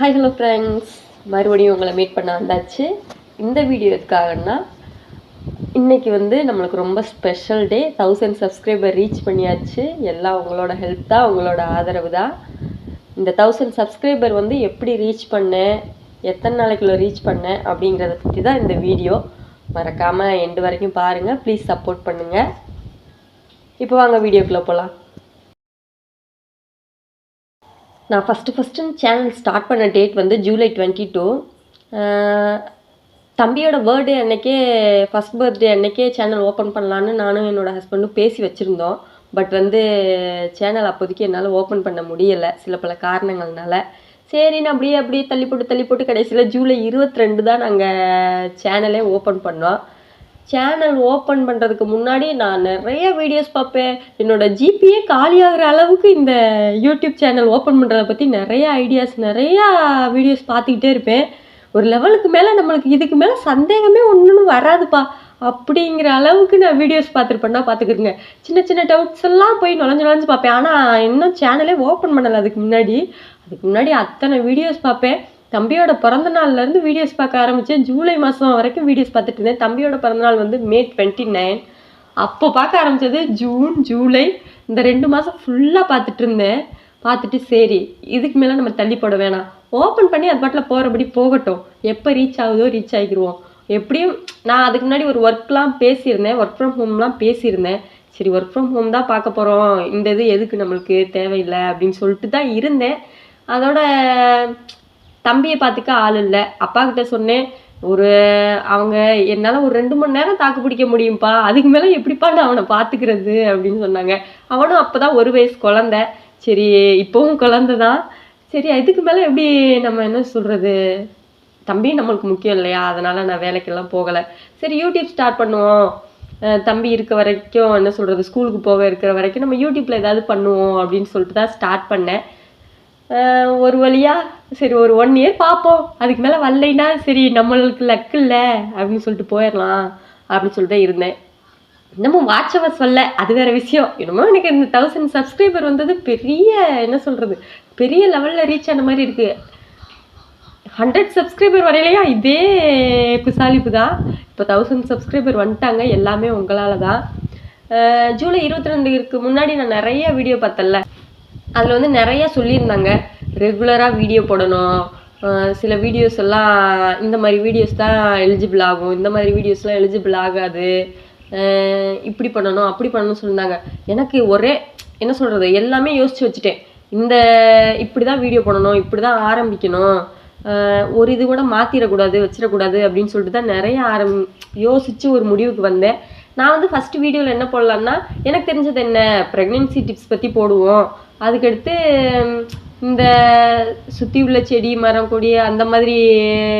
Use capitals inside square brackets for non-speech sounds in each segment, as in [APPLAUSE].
Hi hello friends மறுபடியும் உங்களை meet பண்ண வந்தாச்சு. இந்த வீடியோ எதுக்காகன்னா வந்து நம்மளுக்கு ரொம்ப special day thousand subscriber reach பண்ணியாச்சு. எல்லாம் உங்களோட ஹெல்ப் தான் உங்களோட ஆதரவு தான். இந்த தௌசண்ட் சப்ஸ்கிரைபர் வந்து எப்படி ரீச் பண்ணேன் எத்தனை நாளைக்குள்ளே ரீச் பண்ணேன் அப்படிங்கிறத பற்றி தான் இந்த வீடியோ மறக்காமல் எண்டு வரைக்கும் பாருங்கள் ப்ளீஸ் சப்போர்ட் பண்ணுங்கள் இப்போ வாங்க வீடியோக்குள்ளே போகலாம் நான் ஃபஸ்ட்டு ஃபஸ்ட்டு சேனல் ஸ்டார்ட் பண்ண டேட் வந்து ஜூலை டுவெண்ட்டி டூ தம்பியோட பர்த்டே அன்றைக்கே ஃபஸ்ட் பர்த்டே அன்றைக்கே சேனல் ஓப்பன் பண்ணலான்னு நானும் என்னோடய ஹஸ்பண்டும் பேசி வச்சுருந்தோம். பட் வந்து சேனல் அப்போதைக்கு என்னால் ஓப்பன் பண்ண முடியலை சில பல காரணங்கள்னால. சரின்னு அப்படியே அப்படியே தள்ளி போட்டு தள்ளி போட்டு கடைசியில் ஜூலை இருபத்தி ரெண்டு தான் நாங்கள் சேனலே ஓப்பன் பண்ணோம். சேனல் ஓப்பன் பண்ணுறதுக்கு முன்னாடி நான் நிறைய வீடியோஸ் பார்ப்பேன். என்னோட ஜிபியே காலியாகிற அளவுக்கு இந்த யூடியூப் சேனல் ஓப்பன் பண்ணுறத பற்றி நிறைய ஐடியாஸ் நிறையா வீடியோஸ் பார்த்துக்கிட்டே இருப்பேன். ஒரு லெவலுக்கு மேலே நம்மளுக்கு இதுக்கு மேலே சந்தேகமே ஒன்றும் வராதுப்பா. அப்படிங்கிற அளவுக்கு நான் வீடியோஸ் பார்த்துருப்பேன்னா பார்த்துக்கிருங்க சின்ன சின்ன டவுட்ஸ் எல்லாம் போய் நுழைஞ்சு நுழைஞ்சு பார்ப்பேன். ஆனால் இன்னும் சேனலே ஓப்பன் பண்ணலை. அதுக்கு முன்னாடி அதுக்கு முன்னாடி அத்தனை வீடியோஸ் பார்ப்பேன். தம்பியோட பிறந்த நாள்லேருந்து வீடியோஸ் பார்க்க ஆரம்பித்தேன் ஜூலை மாதம் வரைக்கும் வீடியோஸ் பார்த்துட்டு இருந்தேன். தம்பியோட பிறந்தநாள் வந்து மே டுவெண்ட்டி நைன் அப்போ பார்க்க ஆரம்பித்தது ஜூன் ஜூலை இந்த ரெண்டு மாதம் ஃபுல்லாக பார்த்துட்டு இருந்தேன். பார்த்துட்டு சரி இதுக்கு மேலே நம்ம தள்ளி போட வேணாம். ஓப்பன் பண்ணி அது பாட்டில் போகிறபடி போகட்டும். எப்போ ரீச் ஆகுதோ ரீச் ஆகிடுவோம் எப்படியும் நான் அதுக்கு முன்னாடி ஒரு ஒர்க்லாம் பேசியிருந்தேன். ஒர்க் ஃப்ரம் ஹோம்லாம் பேசியிருந்தேன். சரி ஒர்க் ஃப்ரம் ஹோம் தான் பார்க்க போகிறோம் இந்த இது எதுக்கு நம்மளுக்கு தேவையில்லை அப்படின்னு சொல்லிட்டு தான் இருந்தேன். அதோட தம்பியை பார்த்துக்க ஆள் இல்லை. அப்பா கிட்ட சொன்னேன் ஒரு அவங்க என்னால் ஒரு ரெண்டு மணி நேரம் தாக்கு பிடிக்க முடியும்ப்பா அதுக்கு மேலே எப்படிப்பா நான் அவனை பார்த்துக்கிறது அப்படின்னு சொன்னாங்க. அவனும் அப்போ தான் ஒரு வயசு குழந்த. சரி இப்போவும் குழந்த தான். சரி இதுக்கு மேலே எப்படி நம்ம என்ன சொல்கிறது தம்பி நம்மளுக்கு முக்கியம் இல்லையா? அதனால் நான் வேலைக்கெல்லாம் போகலை. சரி யூடியூப் ஸ்டார்ட் பண்ணுவோம். தம்பி இருக்க வரைக்கும் என்ன சொல்கிறது ஸ்கூலுக்கு போக இருக்கிற வரைக்கும் நம்ம யூடியூப்பில் ஏதாவது பண்ணுவோம் அப்படின்னு சொல்லிட்டு தான் ஸ்டார்ட் பண்ணேன். ஒரு வழியாக சரி ஒரு ஒன் இயர் பார்ப்போம் அதுக்கு மேலே வரலைன்னா சரி நம்மளுக்கு லக் இல்லை அப்படின்னு சொல்லிட்டு போயிடலாம் அப்படின்னு சொல்லிட்டு தான் இருந்தேன். இன்னமும் வாட்ச் சொல்ல அது வேற விஷயம். என்னமோ எனக்கு இந்த தௌசண்ட் சப்ஸ்கிரைபர் வந்தது பெரிய என்ன சொல்கிறது பெரிய லெவலில் ரீச் ஆன மாதிரி இருக்குது ஹண்ட்ரட் சப்ஸ்கிரைபர் வரையிலையா? இதே குசாலிப்பு தான். இப்போ தௌசண்ட் சப்ஸ்கிரைபர் வந்துட்டாங்க எல்லாமே உங்களால் தான். ஜூலை இருபத்தி ரெண்டுக்கு முன்னாடி நான் நிறைய வீடியோ பார்த்தேன்ல. அதில் வந்து நிறைய சொல்லியிருந்தாங்க. ரெகுலராக வீடியோ போடணும். சில வீடியோஸ் எல்லாம் இந்த மாதிரி வீடியோஸ் தான் எலிஜிபிள் ஆகும். இந்த மாதிரி வீடியோஸ்லாம் எலிஜிபிள் ஆகாது. இப்படி பண்ணணும் அப்படி பண்ணணும்னு சொல்லியிருந்தாங்க. எனக்கு ஒரே என்ன சொல்கிறது எல்லாமே யோசித்து வச்சுட்டேன். இந்த இப்படி தான் வீடியோ பண்ணணும் இப்படி தான் ஆரம்பிக்கணும் ஒரு இது கூட மாற்றிடக்கூடாது வச்சிடக்கூடாது அப்படின்னு சொல்லிட்டு தான் நிறைய ஆரம் யோசித்து ஒரு முடிவுக்கு வந்தேன். நான் வந்து ஃபஸ்ட்டு வீடியோவில் என்ன போடலான்னா எனக்கு தெரிஞ்சது என்ன ப்ரெக்னென்சி டிப்ஸ் பற்றி போடுவோம். அதுக்கடுத்து இந்த சுற்றி உள்ள செடி மரம் கொடி அந்த மாதிரி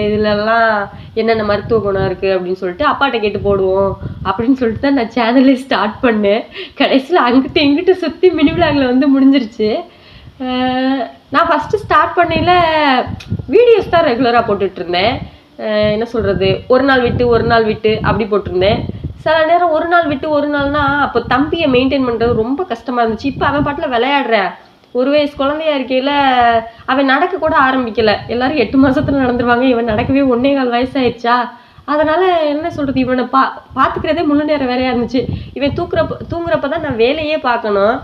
இதுலலாம் என்னென்ன மருத்துவ குணம் இருக்குது அப்படின்னு சொல்லிட்டு அப்பாட்ட கேட்டு போடுவோம். அப்படின்னு சொல்லிட்டு தான் நான் சேனலே ஸ்டார்ட் பண்ணேன். கடைசியில் அங்கிட்ட எங்கிட்ட சுற்றி மினி விளாகில் வந்து முடிஞ்சிருச்சு. நான் ஃபஸ்ட்டு ஸ்டார்ட் பண்ணையில் வீடியோஸ் தான் ரெகுலராக போட்டுட்ருந்தேன் என்ன சொல்கிறது ஒரு நாள் விட்டு ஒரு நாள் விட்டு அப்படி போட்டிருந்தேன். சில நேரம் ஒரு நாள் விட்டு ஒரு நாள்னா அப்போ தம்பியை மெயின்டைன் பண்ணுறது ரொம்ப கஷ்டமாக இருந்துச்சு. இப்போ அவன் பாட்டில் விளையாடுற. ஒரு வயசு குழந்தையா இருக்கையில் அவன் நடக்க கூட ஆரம்பிக்கலை. எல்லாரும் எட்டு மாதத்தில் நடந்துருவாங்க. இவன் நடக்கவே ஒன்னே கால் வயசாயிடுச்சா அதனால் என்ன சொல்கிறது இவனை பா பார்த்துக்கிறதே முழு நேரம் வேலையாக இருந்துச்சு. இவன் தூக்குறப்ப தூங்குறப்ப தான் நான் வேலையே பார்க்கணும்.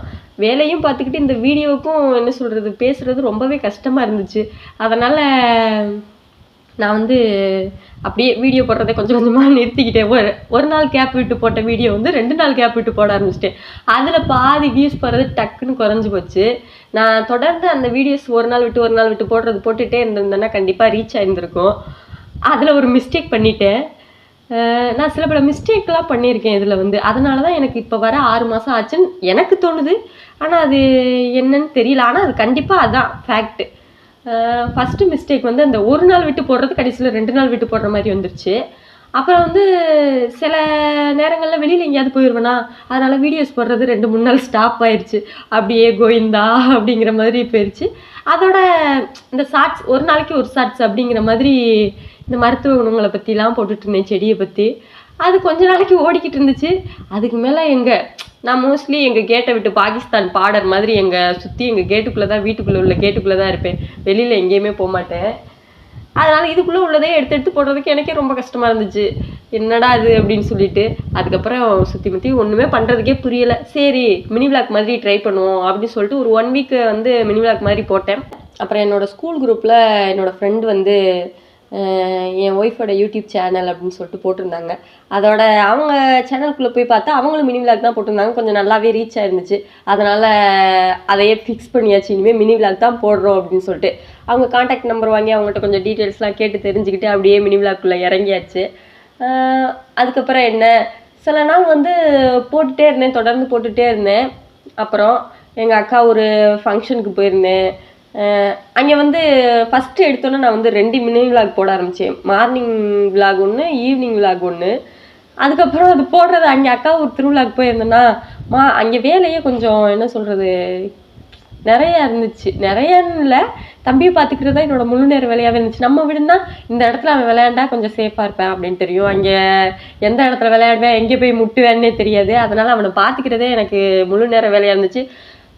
வேலையும் பார்த்துக்கிட்டு இந்த வீடியோவுக்கும் என்ன சொல்கிறது பேசுகிறது ரொம்பவே கஷ்டமாக இருந்துச்சு. அதனால் நான் வந்து அப்படியே வீடியோ போடுறதை கொஞ்சம் கொஞ்சமாக [LAUGHS] நிறுத்திக்கிட்டேன் ஒரு ஒரு நாள் கேப் விட்டு போட்ட வீடியோ வந்து ரெண்டு நாள் கேப் விட்டு போட ஆரம்பிச்சிட்டேன். அதில் பாதி வியூஸ் போகிறது டக்குன்னு குறைஞ்சி போச்சு. நான் தொடர்ந்து அந்த வீடியோஸ் ஒரு நாள் விட்டு ஒரு நாள் விட்டு போடுறது போட்டுகிட்டே இருந்திருந்தேன்னா கண்டிப்பாக ரீச் ஆயிருந்திருக்கும். அதில் ஒரு மிஸ்டேக் பண்ணிட்டேன். நான் சில பல மிஸ்டேக்லாம் பண்ணியிருக்கேன் இதில் வந்து. அதனால தான் எனக்கு இப்போ வர ஆறு மாதம் ஆச்சுன்னு எனக்கு தோணுது. ஆனால் அது என்னன்னு தெரியல. ஆனால் அது கண்டிப்பாக அதுதான் ஃபேக்ட்டு ஃபஸ்ட்டு மிஸ்டேக் வந்து அந்த ஒரு நாள் விட்டு போடுறது கடைசியில் ரெண்டு நாள் விட்டு போடுற மாதிரி வந்துருச்சு. அப்புறம் வந்து சில நேரங்களில் வெளியில் எங்கேயாவது போயிடுவேனா அதனால் வீடியோஸ் போடுறது ரெண்டு மூணு நாள் ஸ்டாப் ஆயிடுச்சு அப்படியே கோவிந்தா அப்படிங்கிற மாதிரி போயிடுச்சு அதோட இந்த ஷார்ட்ஸ் ஒரு நாளைக்கு ஒரு ஷார்ட்ஸ் அப்படிங்கிற மாதிரி இந்த மருத்துவ குணங்களை பற்றிலாம் போட்டுட்டு இருந்தேன் செடியை பற்றி அது கொஞ்ச நாளைக்கு ஓடிக்கிட்டு இருந்துச்சு. அதுக்கு மேலே எங்கள் நான் மோஸ்ட்லி எங்கள் கேட்டை விட்டு பாகிஸ்தான் பார்டர் மாதிரி எங்கள் சுற்றி எங்கள் கேட்டுக்குள்ளே தான் வீட்டுக்குள்ளே உள்ள கேட்டுக்குள்ளே தான் இருப்பேன். வெளியில் எங்கேயுமே போக மாட்டேன். அதனால் இதுக்குள்ளே உள்ளதே எடுத்து எடுத்து போடுறதுக்கு எனக்கே ரொம்ப கஷ்டமாக இருந்துச்சு. என்னடா இது அப்படின்னு சொல்லிட்டு அதுக்கப்புறம் சுற்றி முற்றி ஒன்றுமே பண்ணுறதுக்கே புரியலை. சரி மினி விளாக் மாதிரி ட்ரை பண்ணுவோம் அப்படின்னு சொல்லிட்டு ஒரு ஒன் வீக் வந்து மினி விளாக் மாதிரி போட்டேன். அப்புறம் என்னோடய ஸ்கூல் குரூப்பில் என்னோடய ஃப்ரெண்டு வந்து என் ஒய்ஃபோட யூடியூப் சேனல் அப்படின்னு சொல்லிட்டு போட்டிருந்தாங்க. அதோட அவங்க சேனலுக்குள்ளே போய் பார்த்தா அவங்களும் மினி விளாக் தான் போட்டிருந்தாங்க. கொஞ்சம் நல்லாவே ரீச் ஆயிருந்துச்சு. அதனால் அதையே ஃபிக்ஸ் பண்ணியாச்சு. இனிமேல் மினி விளாக் தான் போடுறோம் அப்படின்னு சொல்லிட்டு. அவங்க காண்டாக்ட் நம்பர் வாங்கி அவங்கள்ட்ட கொஞ்சம் டீட்டெயில்ஸ்லாம் கேட்டு தெரிஞ்சுக்கிட்டு அப்படியே மினி விளாக்குள்ளே இறங்கியாச்சு. அதுக்கப்புறம் என்ன? சில நாள் வந்து போட்டுட்டே இருந்தேன். தொடர்ந்து போட்டுகிட்டே இருந்தேன். அப்புறம் எங்கள் அக்கா ஒரு ஃபங்க்ஷனுக்கு போயிருந்தேன். அங்கே வந்து ஃபஸ்ட்டு எடுத்தோன்னே நான் வந்து ரெண்டு மினி விளாக் போட ஆரம்பித்தேன் மார்னிங் விளாக் ஒன்று ஈவினிங் விளாக் ஒன்று அதுக்கப்புறம் அது போடுறது அங்கே அக்கா ஒரு திருவிழாக்கு போயிருந்தேன்னா மா அங்கே வேலையே கொஞ்சம் என்ன சொல்கிறது நிறைய இருந்துச்சு. நிறையன்னு இல்லை தம்பியை பார்த்துக்கிறது தான் என்னோட முழு நேர வேலையாகவே இருந்துச்சு. நம்ம வீடுனா இந்த இடத்துல அவன் விளையாண்டா கொஞ்சம் சேஃபாக இருப்பேன் அப்படின்னு தெரியும். அங்கே எந்த இடத்துல விளையாடுவேன் எங்கே போய் முட்டுவேன்னே தெரியாது. அதனால் அவனை பார்த்துக்கிறதே எனக்கு முழு நேர வேலையாக இருந்துச்சு.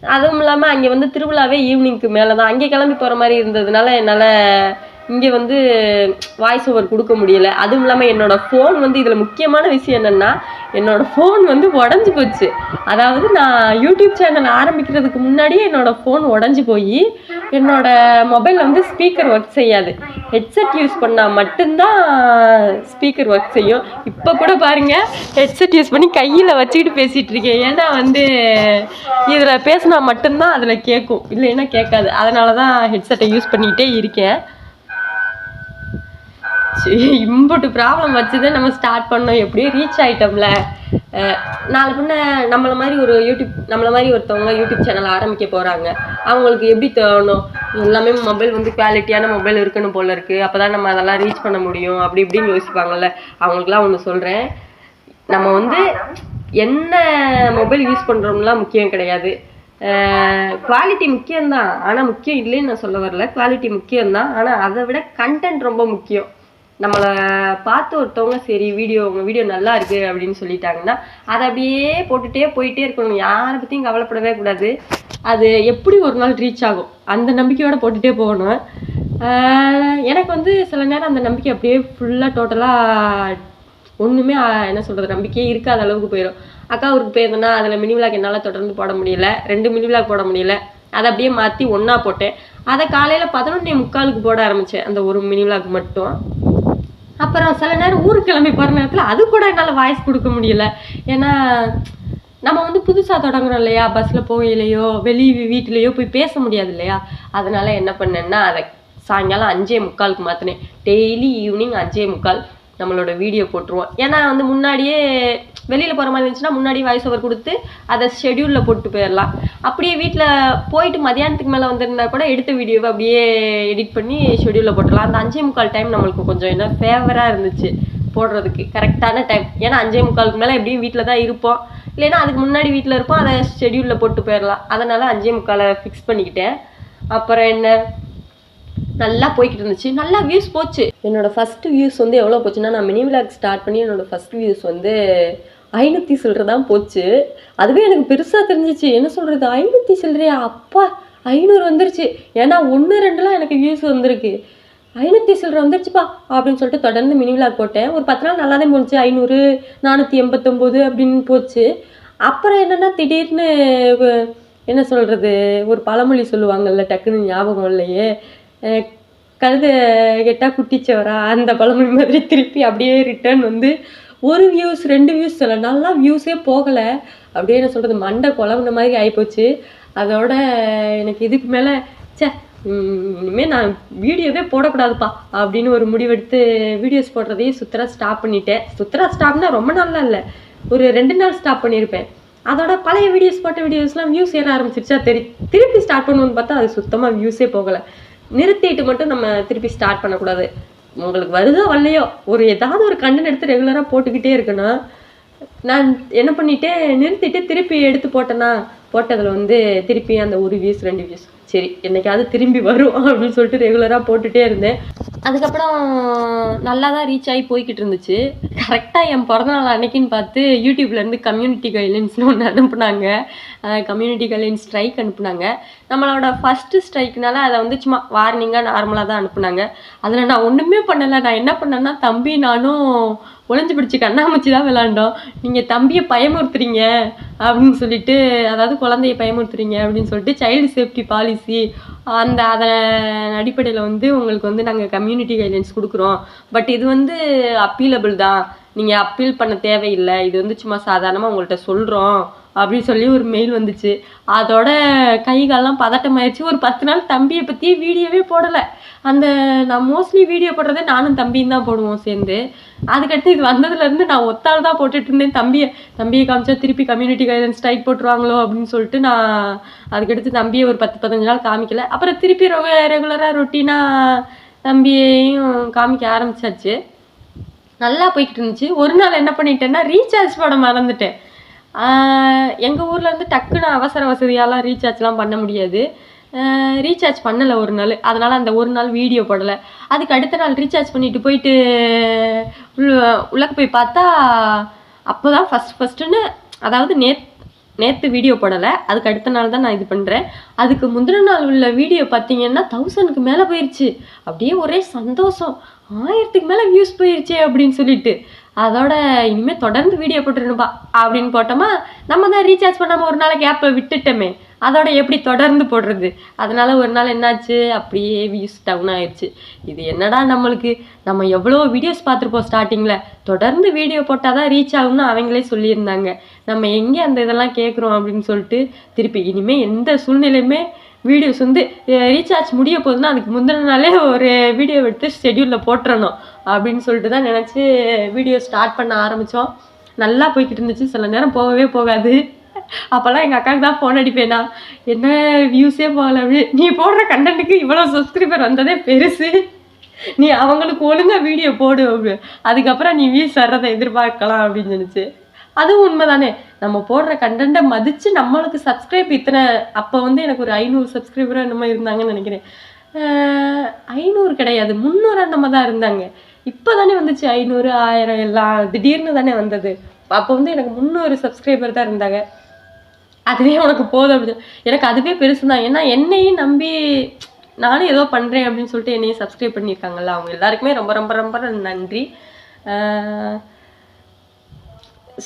அதுவும் இல்லாமல் அங்கே வந்து திருவிழாவே ஈவினிங்க்கு மேலே தான் அங்கே கிளம்பி போகிற மாதிரி இருந்ததுனால என்னால் இங்கே வந்து வாய்ஸ் ஓவர் கொடுக்க முடியல. அதுவும் இல்லாமல் என்னோடய ஃபோன் வந்து இதில் முக்கியமான விஷயம் என்னென்னா என்னோடய ஃபோன் வந்து உடஞ்சி போச்சு. அதாவது நான் யூடியூப் சேனல் ஆரம்பிக்கிறதுக்கு முன்னாடியே என்னோட ஃபோன் உடஞ்சி போய் என்னோட மொபைலில் வந்து ஸ்பீக்கர் ஒர்க் செய்யாது. ஹெட்செட் யூஸ் பண்ணால் மட்டும்தான் ஸ்பீக்கர் ஒர்க் செய்யும். இப்போ கூட பாருங்கள் ஹெட்செட் யூஸ் பண்ணி கையில் வச்சுக்கிட்டு பேசிகிட்டு இருக்கேன். ஏன்னா வந்து இதில் பேசினா மட்டும்தான் அதில் கேட்கும் இல்லைன்னா கேட்காது. அதனால தான் ஹெட்செட்டை யூஸ் பண்ணிகிட்டே இருக்கேன். இம்புட்டு ப்ராப்ளம் வச்சுதான் நம்ம ஸ்டார்ட் பண்ணோம். எப்படியும் ரீச் ஆகிட்டோம்ல நாலு பின்ன நம்மள மாதிரி ஒரு யூடியூப் நம்மள மாதிரி ஒருத்தவங்க யூடியூப் சேனல் ஆரம்பிக்க போகிறாங்க அவங்களுக்கு எப்படி தோணும்? எல்லாமே மொபைல் வந்து குவாலிட்டியான மொபைல் இருக்கணும் போல இருக்குது அப்போ தான் நம்ம அதெல்லாம் ரீச் பண்ண முடியும். அப்படி இப்படின்னு யோசிப்பாங்கல்ல. அவங்களுக்குலாம் ஒன்று சொல்கிறேன் நம்ம வந்து என்ன மொபைல் யூஸ் பண்ணுறோம்லாம் முக்கியம் கிடையாது. குவாலிட்டி முக்கியம்தான். ஆனால் முக்கியம் இல்லைன்னு நான் சொல்ல வரல. குவாலிட்டி முக்கியம்தான். ஆனால் அதை விட கண்டென்ட் ரொம்ப முக்கியம். நம்மளை பார்த்து ஒருத்தவங்க சரி வீடியோ உங்கள் வீடியோ நல்லா இருக்குது அப்படின்னு சொல்லிட்டாங்கன்னா அதை அப்படியே போட்டுட்டே போயிட்டே இருக்கணும். யாரை பற்றியும் கவலைப்படவே கூடாது. அது எப்படி ஒரு நாள் ரீச் ஆகும்? அந்த நம்பிக்கையோடு போட்டுகிட்டே போகணும். எனக்கு வந்து சில நேரம் அந்த நம்பிக்கை அப்படியே ஃபுல்லாக டோட்டலாக ஒன்றுமே என்ன சொல்கிறது நம்பிக்கையே இருக்காத அளவுக்கு போயிடும் அக்கா ஊருக்கு போயிருந்தேன்னா அதில் மினி விளாக் என்னால் தொடர்ந்து போட முடியல. ரெண்டு மினி விளாக் போட முடியல. அதை அப்படியே மாற்றி ஒன்றா போட்டேன். அதை காலையில் பதினொன்னே முக்காலுக்கு போட ஆரம்பித்தேன் அந்த ஒரு மினி விளாக் மட்டும். அப்புறம் சில நேரம் ஊருக்கு கிளம்பி போகிற நேரத்தில் அது கூட என்னால் வாய்ஸ் கொடுக்க முடியல. ஏன்னா நம்ம வந்து புதுசாக தொடங்குறோம் இல்லையா? பஸ்ஸில் போகலையோ வெளி வீட்டிலையோ போய் பேச முடியாது இல்லையா? அதனால் என்ன பண்ணேன்னா அதை சாயங்காலம் அஞ்சே முக்காலுக்கு மாற்றினேன் டெய்லி ஈவினிங் அஞ்சே முக்கால். நம்மளோட வீடியோ போட்டுருவோம். ஏன்னா வந்து முன்னாடியே வெளியில் போகிற மாதிரி இருந்துச்சுன்னா முன்னாடியே வாய்ஸ் ஓவர் கொடுத்து அதை ஷெடியூலில் போட்டு போயிடலாம். அப்படியே வீட்டில் போயிட்டு மதியானத்துக்கு மேலே வந்திருந்தா கூட எடுத்த வீடியோவை அப்படியே எடிட் பண்ணி ஷெடியூலில் போட்டுடலாம். அந்த அஞ்சே முக்கால் டைம் நம்மளுக்கு கொஞ்சம் என்ன ஃபேவராக இருந்துச்சு போடுறதுக்கு. கரெக்டான டைம் ஏன்னா அஞ்சே முக்காலுக்கு மேலே எப்படியும் வீட்டில் தான் இருப்போம். இல்லைன்னா அதுக்கு முன்னாடி வீட்டில் இருப்போம் அதை ஷெடியூலில் போட்டு போயிடலாம். அதனால் அஞ்சே முக்காலை ஃபிக்ஸ் பண்ணிக்கிட்டேன். அப்புறம் என்ன? நல்லா போய்கிட்டு இருந்துச்சு நல்லா வியூஸ் போச்சு. என்னோட ஃபர்ஸ்ட் வியூஸ் வந்து எவ்வளோ போச்சுன்னா நான் மினி விளாக் ஸ்டார்ட் பண்ணி என்னோட ஃபர்ஸ்ட் வியூஸ் வந்து ஐநூற்றி சில்லற தான் போச்சு. அதுவே எனக்கு பெருசாக தெரிஞ்சிச்சு. என்ன சொல்கிறது ஐநூற்றி சில்லறையா அப்பா ஐநூறு வந்துருச்சு. ஏன்னா ஒன்று ரெண்டுலாம் எனக்கு வியூஸ் வந்திருக்கு. ஐநூற்றி சில்லற வந்துருச்சுப்பா அப்படின்னு சொல்லிட்டு தொடர்ந்து மினி விளாக் போட்டேன். ஒரு பத்து நாள் நல்லா தான் போணுச்சு ஐநூறு நானூற்றி எண்பத்தொம்போது அப்படின்னு போச்சு. அப்புறம் என்னென்னா திடீர்னு என்ன சொல்கிறது ஒரு பழமொழி சொல்லுவாங்கல்ல டக்குன்னு ஞாபகம் இல்லையே கழுத கெட்டா குட்டிச்சவரா? அந்த பழமொழி மாதிரி திருப்பி அப்படியே ரிட்டர்ன் வந்து ஒரு வியூஸ் ரெண்டு வியூஸ் சொல்ல நல்லா வியூஸே போகலை. அப்படியே என்ன சொல்கிறது மண்டை குழம்புன மாதிரி ஆகிப்போச்சு அதோட எனக்கு இதுக்கு மேலே ச்சே இனிமேல் நான் வீடியோவே போடக்கூடாதுப்பா அப்படின்னு ஒரு முடிவெடுத்து வீடியோஸ் போடுறதையே சுத்தரா ஸ்டாப் பண்ணிட்டேன். சுத்தரா ஸ்டாப்னா ரொம்ப நாள்லாம் இல்லை. ஒரு ரெண்டு நாள் ஸ்டாப் பண்ணியிருப்பேன் அதோட பழைய வீடியோஸ் போட்ட வீடியோஸ்லாம் வியூஸ் ஏற ஆரம்பிச்சிருச்சா தெரி திருப்பி ஸ்டார்ட் பண்ணுவோன்னு பார்த்தா அது சுத்தமாக வியூஸே போகலை. நிறுத்திட்டு மட்டும் நம்ம திருப்பி ஸ்டார்ட் பண்ணக்கூடாது. உங்களுக்கு வருதோ வரலையோ ஒரு ஏதாவது ஒரு கண்டென்ட் எடுத்து ரெகுலராக போட்டுக்கிட்டே இருக்கணும் நான் என்ன பண்ணிட்டேன் நிறுத்திட்டு திருப்பி எடுத்து போட்டேன்னா போட்டதில் வந்து திருப்பி அந்த ஒரு வியூஸ் ரெண்டு வியூஸ் சரி என்னைக்காவது திரும்பி வரும் அப்படின்னு சொல்லிட்டு ரெகுலராக போட்டுகிட்டே இருந்தேன். அதுக்கப்புறம் நல்லா தான் ரீச் ஆகி போய்கிட்டு இருந்துச்சு. கரெக்டாக என் பிறந்தநாள் அன்னைக்குன்னு பார்த்து யூடியூப்லேருந்து கம்யூனிட்டி கைட்லைன்ஸ்னு ஒன்று அனுப்புனாங்க. கம்யூனிட்டி கைட்லைன்ஸ் ஸ்ட்ரைக் அனுப்புனாங்க. நம்மளோட ஃபஸ்ட்டு ஸ்ட்ரைக்னால அதை வந்து சும்மா வார்னிங்காக நார்மலாக தான் அனுப்புனாங்க. அதில் நான் ஒன்றுமே பண்ணலை. நான் என்ன பண்ணேன்னா தம்பி நானும் ஒளிஞ்சு பிடிச்சி கண்ணாமூச்சி தான் விளாண்டோம். நீங்கள் தம்பியை பயமுறுத்துறீங்க. அப்படின்னு சொல்லிட்டு அதாவது குழந்தைய பயமுறுத்துறீங்க அப்படின்னு சொல்லிட்டு சைல்டு சேஃப்டி பாலிசி அந்த அதன் அடிப்படையில் வந்து உங்களுக்கு வந்து நாங்கள் கம்யூனிட்டி கைட்லைன்ஸ் கொடுக்குறோம். பட் இது வந்து அப்பீலபிள் தான். நீங்கள் அப்பீல் பண்ண தேவையில்லை. இது வந்து சும்மா சாதாரணமாக உங்கள்கிட்ட சொல்கிறோம் அப்படின்னு சொல்லி ஒரு மெயில் வந்துச்சு. அதோட கை காலெல்லாம் பதட்டமாயிடுச்சு ஒரு பத்து நாள் தம்பியை பற்றியே வீடியோவே போடலை. அந்த நான் மோஸ்ட்லி வீடியோ போடுறதே நானும் தம்பியும் தான் போடுவோம் சேர்ந்து. அதுக்கடுத்து இது வந்ததுலேருந்து நான் ஒத்தாள் தான் போட்டுட்டு இருந்தேன். தம்பியை தம்பியை காமிச்சா திருப்பி கம்யூனிட்டி கைடன்ஸ் ஸ்ட்ரைக் போட்டுருவாங்களோ அப்படின்னு சொல்லிட்டு நான் அதுக்கடுத்து தம்பியை ஒரு பத்து பதினஞ்சு நாள் காமிக்கல. அப்புறம் திருப்பி ரெகுலராக ரொட்டீனாக தம்பியையும் காமிக்க ஆரம்பிச்சாச்சு. நல்லா போய்கிட்டு இருந்துச்சு ஒரு நாள் என்ன பண்ணிட்டேன்னா ரீசார்ஜ் பண்ண மறந்துட்டேன். எங்கள் ஊரில் வந்து டக்குன்னு அவசர வசதியாலாம் ரீசார்ஜ்லாம் பண்ண முடியாது. ரீசார்ஜ் பண்ணலை ஒரு நாள். அதனால் அந்த ஒரு நாள் வீடியோ போடலை. அதுக்கு அடுத்த நாள் ரீசார்ஜ் பண்ணிட்டு போயிட்டு உள்ளக்கு உள்ளே போய் பார்த்தா அப்போ தான் ஃபஸ்ட் ஃபஸ்ட்டுன்னு அதாவது நேத் நேற்று வீடியோ போடலை. அதுக்கு அடுத்த நாள் தான் நான் இது பண்ணுறேன் அதுக்கு முந்தின நாள் உள்ள வீடியோ பார்த்தீங்கன்னா தௌசண்ட்க்கு மேலே போயிடுச்சு அப்படியே ஒரே சந்தோஷம். ஆயிரத்துக்கு மேலே வியூஸ் போயிடுச்சே அப்படின்னு சொல்லிட்டு. அதோட இனிமேல் தொடர்ந்து வீடியோ போட்டுருணுப்பா அப்படின்னு போட்டோமா நம்ம தான் ரீசார்ஜ் பண்ணாமல் ஒரு நாளைக்கு ஆப்பை விட்டுட்டோமே. அதோட எப்படி தொடர்ந்து போடுறது? அதனால ஒரு நாள் என்னாச்சு? அப்படியே வியூஸ் டவுன் ஆயிடுச்சு இது என்னடா நம்மளுக்கு? நம்ம எவ்வளோ வீடியோஸ் பார்த்துருப்போம் ஸ்டார்டிங்கில் தொடர்ந்து வீடியோ போட்டால் தான் ரீச் ஆகும்னு அவங்களே சொல்லியிருந்தாங்க. நம்ம எங்கே அந்த இதெல்லாம் கேட்குறோம் அப்படின்னு சொல்லிட்டு திருப்பி இனிமேல் எந்த சூழ்நிலையுமே வீடியோஸ் வந்து ரீசார்ஜ் முடிய போதுன்னா அதுக்கு முந்தின நாளே ஒரு வீடியோ எடுத்து ஷெடியூலில் போட்டுறணும் அப்படின்னு சொல்லிட்டு தான் நினச்சி வீடியோ ஸ்டார்ட் பண்ண ஆரம்பித்தோம் நல்லா போய்கிட்டு இருந்துச்சு. சில நேரம் போகவே போகாது. அப்போல்லாம் எங்கள் அக்காவுக்கு தான் ஃபோன் அடிப்பேனா என்ன வியூஸே போகல? அப்படி நீ போடுற கண்டென்ட்டுக்கு இவ்வளோ சப்ஸ்கிரைபர் வந்ததே பெருசு. நீ அவங்களுக்கு ஒழுங்காக வீடியோ போடு அப்படி அதுக்கப்புறம் நீ வியூஸ் வர்றதை எதிர்பார்க்கலாம் அப்படின்னு நினச்சி. அதுவும் உண்மைதானே? நம்ம போடுற கண்டென்ட்டை மதித்து நம்மளுக்கு சப்ஸ்கிரைப் இத்தனை அப்போ வந்து எனக்கு ஒரு ஐநூறு சப்ஸ்கிரைபராக என்னமோ இருந்தாங்கன்னு நினைக்கிறேன். ஐநூறு கிடையாது. முந்நூறு நம்ம தான் இருந்தாங்க. இப்போ தானே வந்துச்சு ஐநூறு ஆயிரம் எல்லாம். திடீர்னு தானே வந்தது. அப்போ வந்து எனக்கு முந்நூறு சப்ஸ்கிரைபர் தான் இருந்தாங்க. அதுவே உனக்கு போதும் அப்படின்னு எனக்கு அதுவே பெருசு தான். ஏன்னா என்னையும் நம்பி நானும் ஏதோ பண்ணுறேன் அப்படின்னு சொல்லிட்டு என்னையும் சப்ஸ்கிரைப் பண்ணியிருக்காங்கல்ல. அவங்க எல்லாருக்குமே ரொம்ப ரொம்ப ரொம்ப நன்றி.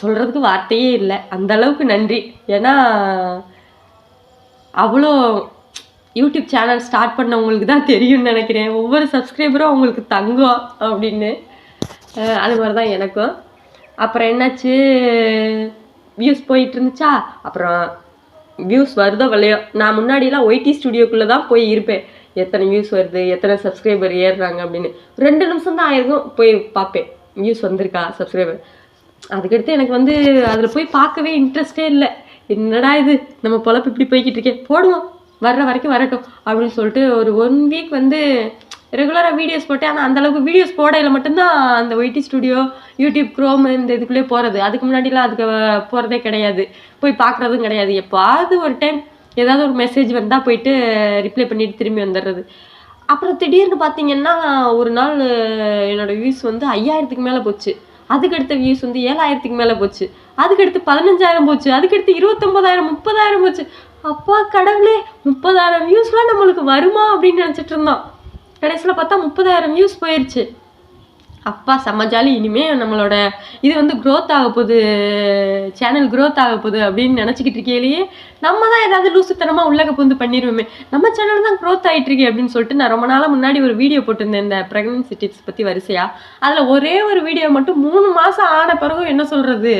சொல்கிறதுக்கு வார்த்தையே இல்லை. அந்த அளவுக்கு நன்றி. ஏன்னா அவ்வளோ யூடியூப் சேனல் ஸ்டார்ட் பண்ணவங்களுக்கு தான் தெரியும்னு நினைக்கிறேன். ஒவ்வொரு சப்ஸ்கிரைபரும் அவங்களுக்கு தங்கும் அப்படின்னு அது மாதிரி தான் எனக்கும். அப்புறம் என்னாச்சு? வியூஸ் போயிட்டு இருந்துச்சா? அப்புறம் வியூஸ் வருதோ வரலையோ நான் முன்னாடிலாம் ஒய்டி ஸ்டுடியோக்குள்ளே தான் போய் இருப்பேன். எத்தனை வியூஸ் வருது? எத்தனை சப்ஸ்கிரைபர் ஏறுறாங்க அப்படின்னு. ரெண்டு நிமிஷம் தான் ஆயிருக்கும் போய் பார்ப்பேன். வியூஸ் வந்திருக்கா சப்ஸ்கிரைபர் அதுக்கடுத்து எனக்கு வந்து அதில் போய் பார்க்கவே இன்ட்ரெஸ்டே இல்லை. என்னடா இது? நம்ம பொழப்பு இப்படி போய்கிட்டு இருக்கே. போடுவோம். வர்ற வரைக்கும் வரட்டும் அப்படின்னு சொல்லிட்டு ஒரு ஒன் வீக் வந்து ரெகுலராக வீடியோஸ் போட்டேன். ஆனால் அந்தளவுக்கு வீடியோஸ் போடையில் மட்டும்தான் அந்த ஒய்டி ஸ்டுடியோ யூடியூப் க்ரோம் இந்த இதுக்குள்ளே போகிறது அதுக்கு முன்னாடிலாம் அதுக்கு போகிறதே கிடையாது. போய் பார்க்குறதும் கிடையாது. எப்போது ஒரு டைம் ஏதாவது ஒரு மெசேஜ் வந்தால் போயிட்டு ரிப்ளை பண்ணிட்டு திரும்பி வந்துடுறது அப்புறம் திடீர்னு பார்த்தீங்கன்னா ஒரு நாள் என்னோடய வியூஸ் வந்து ஐயாயிரத்துக்கு மேலே போச்சு. அதுக்கடுத்த வியூஸ் வந்து ஏழாயிரத்துக்கு மேலே போச்சு. அதுக்கடுத்து பதினஞ்சாயிரம் போச்சு. அதுக்கடுத்து இருபத்தொம்பதாயிரம் முப்பதாயிரம் போச்சு. அப்பா கடவுளே முப்பதாயிரம் வியூஸ்லாம் நம்மளுக்கு வருமா அப்படின்னு நினச்சிட்டு இருந்தோம் கடைசியில் பார்த்தா முப்பதாயிரம் வியூஸ் போயிடுச்சு அப்பா செம்ம ஜாலி இனிமே நம்மளோட இது வந்து க்ரோத் ஆக போகுது. சேனல் க்ரோத் ஆக போகுது அப்படின்னு நினச்சிக்கிட்டு இருக்கையிலேயே நம்ம தான் ஏதாவது லூசுத்தனமாக உள்ளக புந்து பண்ணிடுவோமே நம்ம சேனல் தான் க்ரோத் ஆகிட்டு இருக்கே அப்படின்னு சொல்லிட்டு நான் ரொம்ப நாளாக முன்னாடி ஒரு வீடியோ போட்டிருந்தேன் இந்த ப்ரெக்னன்சி டிப்ஸ் பற்றி வரிசையாக அதில் ஒரே ஒரு வீடியோ மட்டும் மூணு மாதம் ஆன பிறகு என்ன சொல்கிறது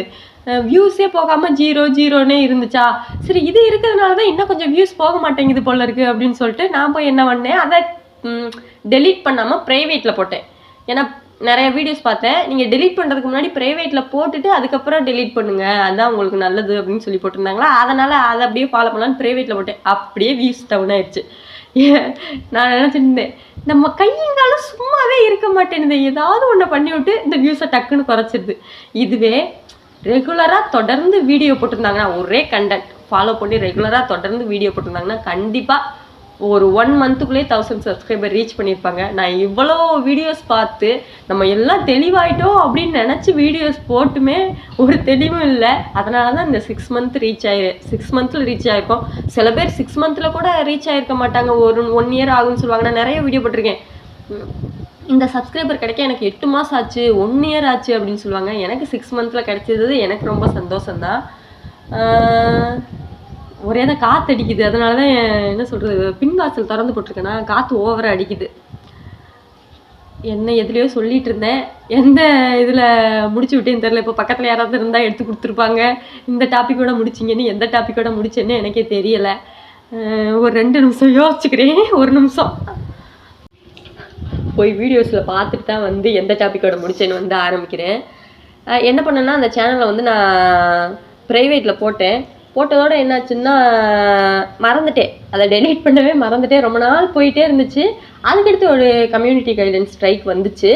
வியூஸே போகாமல் ஜீரோ ஜீரோனே இருந்துச்சா? சரி இது இருக்கிறதுனால தான் இன்னும் கொஞ்சம் வியூஸ் போக மாட்டேங்குது போல இருக்குது அப்படின்னு சொல்லிட்டு நான் போய் என்ன பண்ணேன் அதை டெலீட் பண்ணாமல் ப்ரைவேட்டில் போட்டேன். ஏன்னா நிறைய வீடியோஸ் பார்த்தேன். நீங்கள் டெலீட் பண்ணுறதுக்கு முன்னாடி ப்ரைவேட்டில் போட்டுட்டு அதுக்கப்புறம் டெலீட் பண்ணுங்கள் அதுதான் உங்களுக்கு நல்லது அப்படின்னு சொல்லி போட்டிருந்தாங்களா? அதனால் அதை அப்படியே ஃபாலோ பண்ணலான்னு ப்ரைவேட்டில் போட்டேன். அப்படியே வியூஸ் டவுன் ஆயிடுச்சு. நான் நினச்சிருந்தேன் நம்ம கையெங்காலும் சும்மாவே இருக்க மாட்டேங்குது ஏதாவது ஒன்று பண்ணி விட்டு இந்த வியூஸை டக்குன்னு குறைச்சிருது. இதுவே ரெகுலராக தொடர்ந்து வீடியோ போட்டிருந்தாங்கன்னா ஒரே கண்டென்ட் ஃபாலோ பண்ணி ரெகுலராக தொடர்ந்து வீடியோ போட்டிருந்தாங்கன்னா கண்டிப்பாக ஒரு ஒன் மந்த்துக்குள்ளேயே தௌசண்ட் சப்ஸ்கிரைபர் ரீச் பண்ணியிருப்பாங்க. நான் இவ்வளோ வீடியோஸ் பார்த்து நம்ம எல்லாம் தெளிவாயிட்டோம் அப்படின்னு நினச்சி வீடியோஸ் போட்டுமே ஒரு தெளிவும் இல்லை. அதனால தான் இந்த சிக்ஸ் மந்த் ரீச் ஆகி சிக்ஸ் மந்த்தில் ரீச் ஆகிருக்கோம் சில பேர் சிக்ஸ் மந்த்தில் கூட ரீச் ஆகிருக்க மாட்டாங்க. ஒரு ஒன் இயர் ஆகும்னு சொல்லுவாங்க. நான் நிறைய வீடியோ போட்டிருக்கேன். இந்த சப்ஸ்கிரைபர் கிடைக்க எனக்கு எட்டு மாதம் ஆச்சு ஒன் இயர் ஆச்சு அப்படின்னு சொல்லுவாங்க. எனக்கு சிக்ஸ் மந்த்தில் கிடைச்சது எனக்கு ரொம்ப சந்தோஷம்தான். ஒரே தான் காற்று அடிக்குது. அதனால தான் என்ன சொல்கிறது பின்வாசல் திறந்து போட்டிருக்கேன்னா காற்று ஓவராக அடிக்குது. என்ன எதுலையோ சொல்லிட்டு இருந்தேன். எந்த இதில் முடிச்சு விட்டேன்னு தெரில இப்போ பக்கத்தில் யாராவது இருந்தால் எடுத்து கொடுத்துருப்பாங்க. இந்த டாப்பிக்கோட முடிச்சிங்கன்னு எந்த டாப்பிக்கோட முடிச்சேன்னு எனக்கே தெரியலை. ஒரு ரெண்டு நிமிஷம் யோசிச்சுக்கிறேன். ஒரு நிமிஷம். போய் வீடியோஸில் பார்த்துட்டு தான் வந்து எந்த டாப்பிக்கோட முடிச்சேன்னு வந்து ஆரம்பிக்கிறேன். என்ன பண்ணேன்னா அந்த சேனலை வந்து நான் ப்ரைவேட்டில் போட்டேன். போட்டதோட என்னாச்சுன்னா மறந்துட்டேன். அதை டெலீட் பண்ணவே மறந்துட்டேன். ரொம்ப நாள் போயிட்டே இருந்துச்சு. அதுக்கடுத்து ஒரு கம்யூனிட்டி கைடன்ஸ் ஸ்ட்ரைக் வந்துச்சு.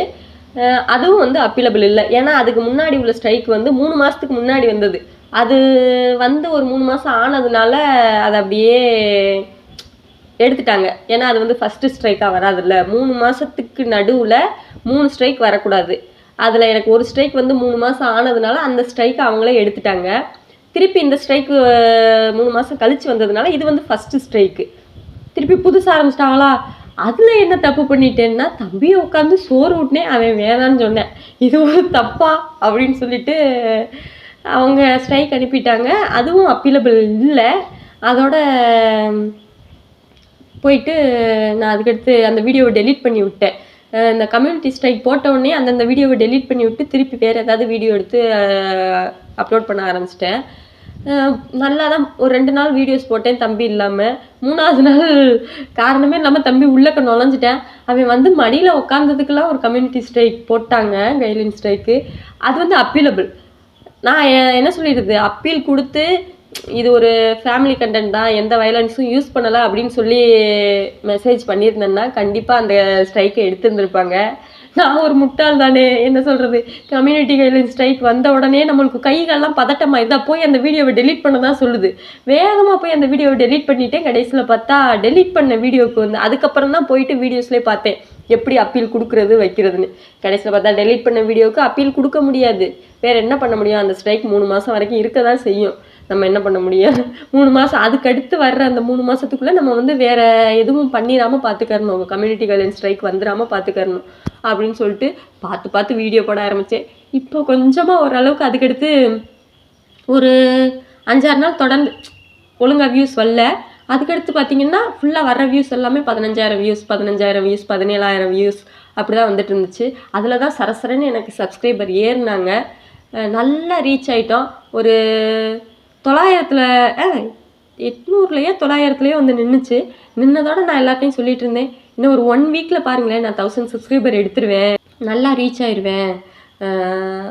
அதுவும் வந்து அப்பீலபிள் இல்லை. ஏன்னா அதுக்கு முன்னாடி உள்ள ஸ்ட்ரைக் வந்து மூணு மாதத்துக்கு முன்னாடி வந்தது. அது வந்து ஒரு மூணு மாதம் ஆனதுனால அதை அப்படியே எடுத்துட்டாங்க. ஏன்னா அது வந்து ஃபஸ்ட்டு ஸ்ட்ரைக்காக வராதுல்ல. மூணு மாதத்துக்கு நடுவில் மூணு ஸ்ட்ரைக் வரக்கூடாது. அதில் எனக்கு ஒரு ஸ்ட்ரைக் வந்து மூணு மாதம் ஆனதுனால அந்த ஸ்ட்ரைக்கை அவங்களே எடுத்துட்டாங்க. திருப்பி இந்த ஸ்ட்ரைக்கு மூணு மாதம் கழிச்சு வந்ததுனால இது வந்து ஃபஸ்ட்டு ஸ்ட்ரைக்கு திருப்பி புதுசாக ஆரம்பிச்சிட்டாங்களா? அதில் என்ன தப்பு பண்ணிட்டேன்னா தம்பியை உட்காந்து சோறு ஊட்டினேன் அவன் வேணான்னு சொன்னேன். இது ஒரு தப்பா அப்படின்னு சொல்லிட்டு அவங்க ஸ்ட்ரைக் அனுப்பிட்டாங்க. அதுவும் அப்பீலபிள் இல்லை. அதோட போயிட்டு நான் அதுக்கடுத்து அந்த வீடியோவை டெலீட் பண்ணி விட்டேன். இந்த கம்யூனிட்டி ஸ்ட்ரைக் போட்ட உடனே அந்தந்த வீடியோவை டெலீட் பண்ணி விட்டு திருப்பி வேறு ஏதாவது வீடியோ எடுத்து அப்லோட் பண்ண ஆரம்பிச்சிட்டேன். நல்லா தான் ஒரு ரெண்டு நாள் வீடியோஸ் போட்டேன் தம்பி இல்லாமல் மூணாவது நாள் காரணமே இல்லாமல் தம்பி உள்ளக்க நுழைஞ்சிட்டேன். அவன் வந்து மடியில் உட்காந்ததுக்கெல்லாம் ஒரு கம்யூனிட்டி ஸ்ட்ரைக் போட்டாங்க கைலின் ஸ்ட்ரைக்கு அது வந்து அப்பீலபிள் நான் என்ன சொல்லிடுறது? அப்பீல் கொடுத்து இது ஒரு ஃபேமிலி கண்டென்ட் தான் எந்த வயலன்ஸும் யூஸ் பண்ணலை அப்படின்னு சொல்லி மெசேஜ் பண்ணியிருந்தேன்னா கண்டிப்பாக அந்த ஸ்ட்ரைக்கை எடுத்துருந்துருப்பாங்க. நான் ஒரு முட்டாள் தானே? என்ன சொல்கிறது கம்யூனிட்டி கைட்லைன் ஸ்ட்ரைக் வந்த உடனே நம்மளுக்கு கைகள்லாம் பதட்டமாக இருந்தால் போய் அந்த வீடியோவை டெலீட் பண்ண தான் சொல்லுது. வேகமாக போய் அந்த வீடியோவை டெலீட் பண்ணிட்டேன். கடைசியில் பார்த்தா டெலீட் பண்ண வீடியோவுக்கு வந்து அதுக்கப்புறம் தான் போயிட்டு வீடியோஸ்லேயே பார்த்தேன். எப்படி அப்பீல் கொடுக்குறது வைக்கிறதுன்னு. கடைசியில் பார்த்தா டெலீட் பண்ண வீடியோவுக்கு அப்பீல் கொடுக்க முடியாது. வேறு என்ன பண்ண முடியும்? அந்த ஸ்ட்ரைக் மூணு மாதம் வரைக்கும் இருக்க தான் செய்யும். நம்ம என்ன பண்ண முடியும்? மூணு மாதம் அதுக்கு அடுத்து வர்ற அந்த மூணு மாதத்துக்குள்ளே நம்ம வந்து வேறு எதுவும் பண்ணிடாமல் பார்த்துக்கறணும் கம்யூனிட்டி கைட்லைன் ஸ்ட்ரைக் வந்துடாமல் பார்த்துக்கறணும் அப்படின்னு சொல்லிட்டு பார்த்து பார்த்து வீடியோ போட ஆரம்பித்தேன் இப்போ கொஞ்சமாக ஓரளவுக்கு அதுக்கடுத்து ஒரு அஞ்சாறு நாள் தொடர்ந்து ஒழுங்காக வியூஸ் வரல. அதுக்கடுத்து பார்த்தீங்கன்னா ஃபுல்லாக வர வியூஸ் எல்லாமே பதினஞ்சாயிரம் வியூஸ் பதினஞ்சாயிரம் வியூஸ் பதினேழாயிரம் வியூஸ் அப்படி தான் வந்துட்டு இருந்துச்சு. அதில் தான் சரசரன்னு எனக்கு சப்ஸ்கிரைபர் ஏறினாங்க. நல்லா ரீச் ஆகிட்டோம் ஒரு தொள்ளாயிரத்தில் எட்நூறுலையோ தொள்ளாயிரத்துலையோ வந்து நின்றுச்சு நின்னதோட நான் எல்லாத்தையும் சொல்லிட்டு இருந்தேன். இன்னும் ஒரு ஒன் வீக்கில் பாருங்களேன் நான் தௌசண்ட் சப்ஸ்கிரைபர் எடுத்துருவேன். நல்லா ரீச் ஆயிடுவேன்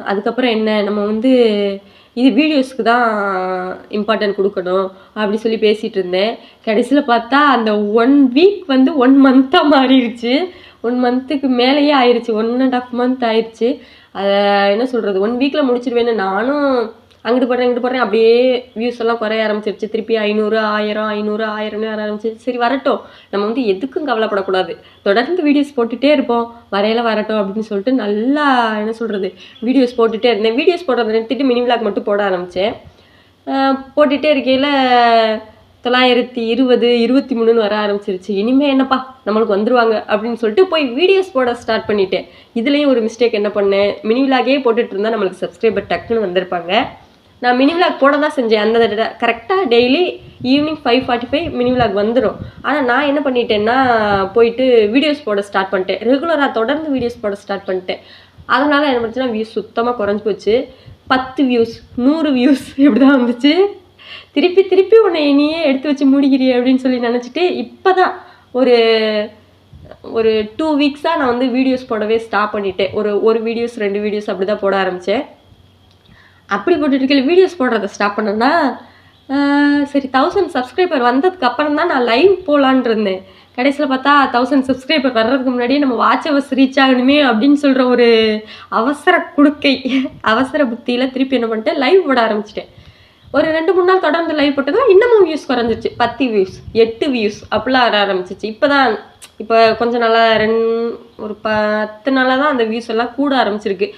அதுக்கப்புறம் என்ன நம்ம வந்து இது வீடியோஸ்க்கு தான் இம்பார்ட்டன்ட் கொடுக்கணும் அப்படி சொல்லி பேசிகிட்டு இருந்தேன். கடைசியில் பார்த்தா அந்த ஒன் வீக் வந்து ஒன் மந்த்தாக மாறிடுச்சு. ஒன் மந்த்துக்கு மேலேயே ஆயிடுச்சு ஒன் அண்ட் ஆஃப் மந்த் ஆயிடுச்சு அதை என்ன சொல்கிறது ஒன் வீக்கில் முடிச்சிடுவேன்னு நானும் அங்கிட்டு போடுறேன் இங்கிட்டு போடுறேன் அப்படியே வியூஸ் எல்லாம் குறைய ஆரம்பிச்சிருச்சு. திருப்பி ஐநூறு ஆயிரம் ஐநூறு ஆயிரம்னு வர ஆரம்பிச்சிருச்சு. சரி வரட்டும். நம்ம வந்து எதுக்கும் கவலைப்படக்கூடாது. தொடர்ந்து வீடியோஸ் போட்டுகிட்டே இருப்போம். வரையில வரட்டும் அப்படின்னு சொல்லிட்டு நல்லா என்ன சொல்கிறது வீடியோஸ் போட்டுகிட்டே இருந்தேன். வீடியோஸ் போடுறத நிறுத்திட்டு மினி விளாக் மட்டும் போட ஆரம்பித்தேன் போட்டுகிட்டே இருக்கையில் தொள்ளாயிரத்தி இருபது இருபத்தி மூணுன்னு வர ஆரம்பிச்சிருச்சு. இனிமேல் என்னப்பா நம்மளுக்கு வந்துருவாங்க அப்படின்னு சொல்லிட்டு போய் வீடியோஸ் போட ஸ்டார்ட் பண்ணிட்டேன். இதுலேயும் ஒரு மிஸ்டேக் என்ன பண்ணேன்? மினி விளாகே போட்டுட்டு இருந்தால் நம்மளுக்கு சப்ஸ்கிரைபர் டக்குன்னு வந்திருப்பாங்க. நான் மினி விளாக் போட தான் செஞ்சேன். அந்த கரெக்டாக daily evening five forty five mini vlog வந்துடும் ஆனால் நான் என்ன பண்ணிட்டேன்னா போயிட்டு வீடியோஸ் போட ஸ்டார்ட் பண்ணிட்டேன். ரெகுலராக தொடர்ந்து வீடியோஸ் போட ஸ்டார்ட் பண்ணிட்டேன். அதனால் என்ன பண்ணுச்சுன்னா வியூஸ் சுத்தமாக குறைஞ்சி போச்சு. பத்து வியூஸ் நூறு வியூஸ் [LAUGHS] இப்படி தான் வந்துச்சு. திருப்பி திருப்பி உன்னை நீயே எடுத்து வச்சு முடிக்கிறியே அப்படின்னு சொல்லி நினச்சிட்டு இப்போ தான் ஒரு ஒரு டூ வீக்ஸாக நான் வந்து வீடியோஸ் போடவே ஸ்டாப் பண்ணிட்டேன். ஒரு ஒரு வீடியோஸ் ரெண்டு வீடியோஸ் அப்படி தான் போட ஆரம்பித்தேன் அப்படி போட்டுட்டு வீடியோஸ் போடுறத ஸ்டாப் பண்ணேன்னா சரி தௌசண்ட் சப்ஸ்கிரைபர் வந்ததுக்கு அப்புறம் தான் நான் லைவ் போகலான் இருந்தேன் கடைசியில் பார்த்தா தௌசண்ட் சப்ஸ்கிரைபர் வர்றதுக்கு முன்னாடியே நம்ம வாட்ச் அவர்ஸ் ரீச் ஆகணுமே அப்படின்னு சொல்கிற ஒரு அவசர குடுக்கை அவசர புத்தியில் திருப்பி என்ன பண்ணிட்டேன் லைவ் போட ஆரம்பிச்சிட்டேன். ஒரு ரெண்டு மூணு நாள் தொடர்ந்து லைவ் போட்டதும் இன்னமும் வியூஸ் குறைஞ்சிச்சு பத்து வியூஸ் எட்டு வியூஸ் அப்படிலாம் வர ஆரம்பிச்சிச்சு. இப்போ தான் இப்போ கொஞ்சம் நாளாக ரெண் ஒரு பத்து நாளாக தான் அந்த வியூஸ் எல்லாம் கூட ஆரம்பிச்சிருக்கு.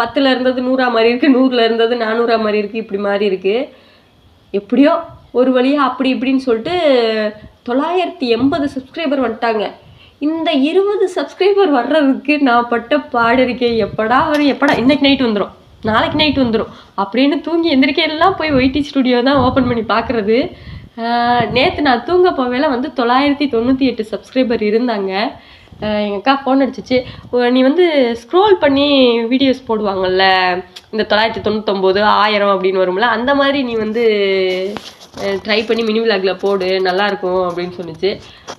பத்தில் இருந்தது நூறாக மாதிரி இருக்குது நூறில் இருந்தது நானூறாக மாதிரி இருக்குது இப்படி மாதிரி இருக்குது எப்படியோ ஒரு வழியாக அப்படி இப்படின்னு சொல்லிட்டு தொள்ளாயிரத்தி எண்பது சப்ஸ்கிரைபர் வந்துட்டாங்க. இந்த இருபது சப்ஸ்கிரைபர் வர்றதுக்கு நான் பட்ட பாடு இருக்கேன் எப்படா வரும் எப்படா இன்னைக்கு நைட் வந்துடும் நாளைக்கு நைட் வந்துடும் அப்படின்னு தூங்கி எந்திரிக்கையெல்லாம் போய் ஒய்டி ஸ்டுடியோ தான் ஓப்பன் பண்ணி பார்க்குறது நேற்று நான் தூங்க போவேல வந்து தொள்ளாயிரத்தி தொண்ணூற்றி எட்டு சப்ஸ்கிரைபர் இருந்தாங்க. எங்கள் அக்கா ஃபோன் அடிச்சிச்சு. நீ வந்து ஸ்க்ரோல் பண்ணி வீடியோஸ் போடுவாங்கள்ல இந்த தொள்ளாயிரத்தி தொண்ணூத்தொம்போது ஆயிரம் அப்படின்னு வரும்ல அந்த மாதிரி நீ வந்து ட்ரை பண்ணி மினி விளாகில் போடு நல்லாயிருக்கும் அப்படின்னு சொன்னிச்சு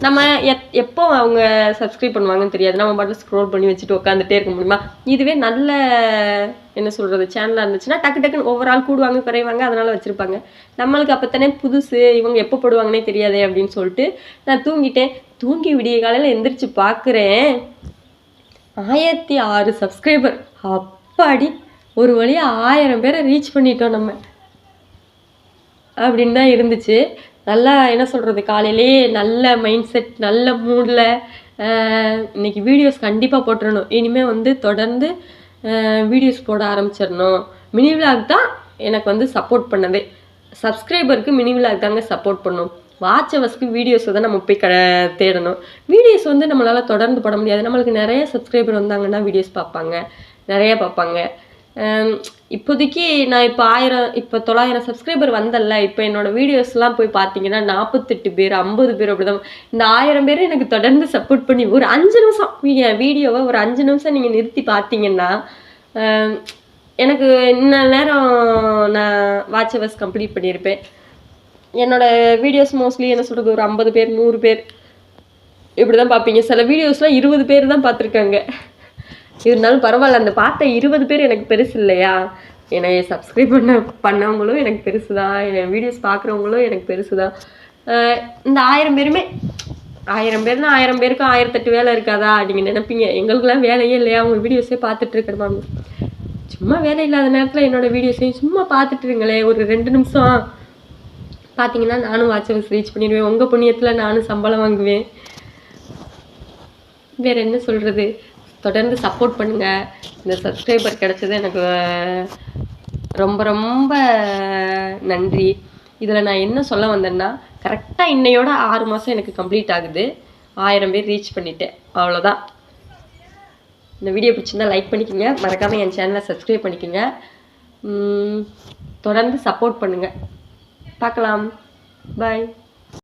நம்ம எப் எப்போ அவங்க சப்ஸ்கிரைப் பண்ணுவாங்கன்னு தெரியாது. நம்ம பாட்டில் ஸ்க்ரோல் பண்ணி வச்சுட்டு உட்காந்துட்டே இருக்க முடியுமா? இதுவே நல்ல என்ன சொல்கிறது சேனலாக இருந்துச்சுன்னா டக்கு டக்குன்னு ஒவ்வொரு ஆள் கூடுவாங்க குறைவாங்க அதனால் வச்சுருப்பாங்க. நம்மளுக்கு அப்பத்தானே புதுசு இவங்க எப்போ போடுவாங்கன்னே தெரியாதே அப்படின்னு சொல்லிட்டு நான் தூங்கிட்டேன். தூங்கி விடிய காலையில் எந்திரிச்சு பார்க்குறேன் ஆயிரத்தி ஆறு சப்ஸ்கிரைபர் அப்பாடி ஒரு வழியாக ஆயிரம் பேரை ரீச் பண்ணிட்டோம் நம்ம. அப்படின்னு தான் இருந்துச்சு. நல்லா என்ன சொல்கிறது காலையிலேயே நல்ல மைண்ட் செட் நல்ல மூடில் இன்னைக்கு வீடியோஸ் கண்டிப்பாக போட்டுறணும். இனிமேல் வந்து தொடர்ந்து வீடியோஸ் போட ஆரம்பிச்சிடணும். மினி விளாக் தான் எனக்கு வந்து சப்போர்ட் பண்ணதே. சப்ஸ்கிரைபருக்கு மினி விலாக் தாங்க சப்போர்ட் பண்ணும். வாட்ச் ஹவர்ஸ்க்கு வீடியோஸை தான் நம்ம போய் க தேடணும். வீடியோஸ் வந்து நம்மளால் தொடர்ந்து போட முடியாது. நம்மளுக்கு நிறைய சப்ஸ்கிரைபர் வந்தாங்கன்னா வீடியோஸ் பார்ப்பாங்க. நிறைய பார்ப்பாங்க. இப்போதைக்கு நான் இப்போ ஆயிரம் இப்போ தொள்ளாயிரம் சப்ஸ்கிரைபர் வந்தல்ல. இப்போ என்னோடய வீடியோஸ்லாம் போய் பார்த்தீங்கன்னா நாற்பத்தெட்டு பேர் ஐம்பது பேர் அப்படிதான். இந்த ஆயிரம் பேர் எனக்கு தொடர்ந்து சப்போர்ட் பண்ணி ஒரு அஞ்சு நிமிஷம் நீங்கள் வீடியோவை ஒரு அஞ்சு நிமிஷம் நீங்கள் நிறுத்தி பார்த்தீங்கன்னா எனக்கு இன்ன நேரம் நான் வாட்ச் ஹவர்ஸ் கம்ப்ளீட் பண்ணியிருப்பேன். என்னோட வீடியோஸ் மோஸ்ட்லி என்ன சொல்கிறது ஒரு ஐம்பது பேர் நூறு பேர். இப்படி தான் பார்ப்பீங்க. சில வீடியோஸ்லாம் இருபது பேர் தான் பார்த்துருக்காங்க. இருந்தாலும் பரவாயில்ல அந்த பார்த்த இருபது பேர் எனக்கு பெருசு இல்லையா? என்னை சப்ஸ்கிரைப் பண்ண பண்ணவங்களும் எனக்கு பெருசு தான் என் வீடியோஸ் பார்க்குறவங்களும் எனக்கு பெருசு தான் இந்த ஆயிரம் பேருமே ஆயிரம் பேர்னா ஆயிரம் பேருக்கு ஆயிரத்தெட்டு வேலை இருக்காதா? நீங்கள் நினைப்பீங்க எங்களுக்கெல்லாம் வேலையே இல்லையா? அவங்க வீடியோஸே பார்த்துட்டு இருக்கணுமா சும்மா வேலை இல்லாத நேரத்தில் என்னோடய வீடியோஸையும் சும்மா பார்த்துட்டு ஒரு ரெண்டு நிமிஷம். பார்த்தீங்கன்னா நானும் வாட்ச் ஹவர்ஸ் ரீச் பண்ணிடுவேன். உங்கள் புண்ணியத்தில் நானும் சம்பளம் வாங்குவேன். வேறு என்ன சொல்கிறது தொடர்ந்து சப்போர்ட் பண்ணுங்கள் இந்த சப்ஸ்கிரைபர் கிடச்சது எனக்கு ரொம்ப ரொம்ப நன்றி. இதில் நான் என்ன சொல்ல வந்தேன்னா கரெக்டாக இன்னையோட ஆறு மாதம் எனக்கு கம்ப்ளீட் ஆகுது. ஆயிரம் பேர் ரீச் பண்ணிட்டேன். அவ்வளோதான் இந்த வீடியோ பிடிச்சிருந்தா லைக் பண்ணிக்கோங்க. மறக்காமல் என் சேனலை சப்ஸ்கிரைப் பண்ணிக்கோங்க. தொடர்ந்து சப்போர்ட் பண்ணுங்கள் பார்க்கலாம். பாய்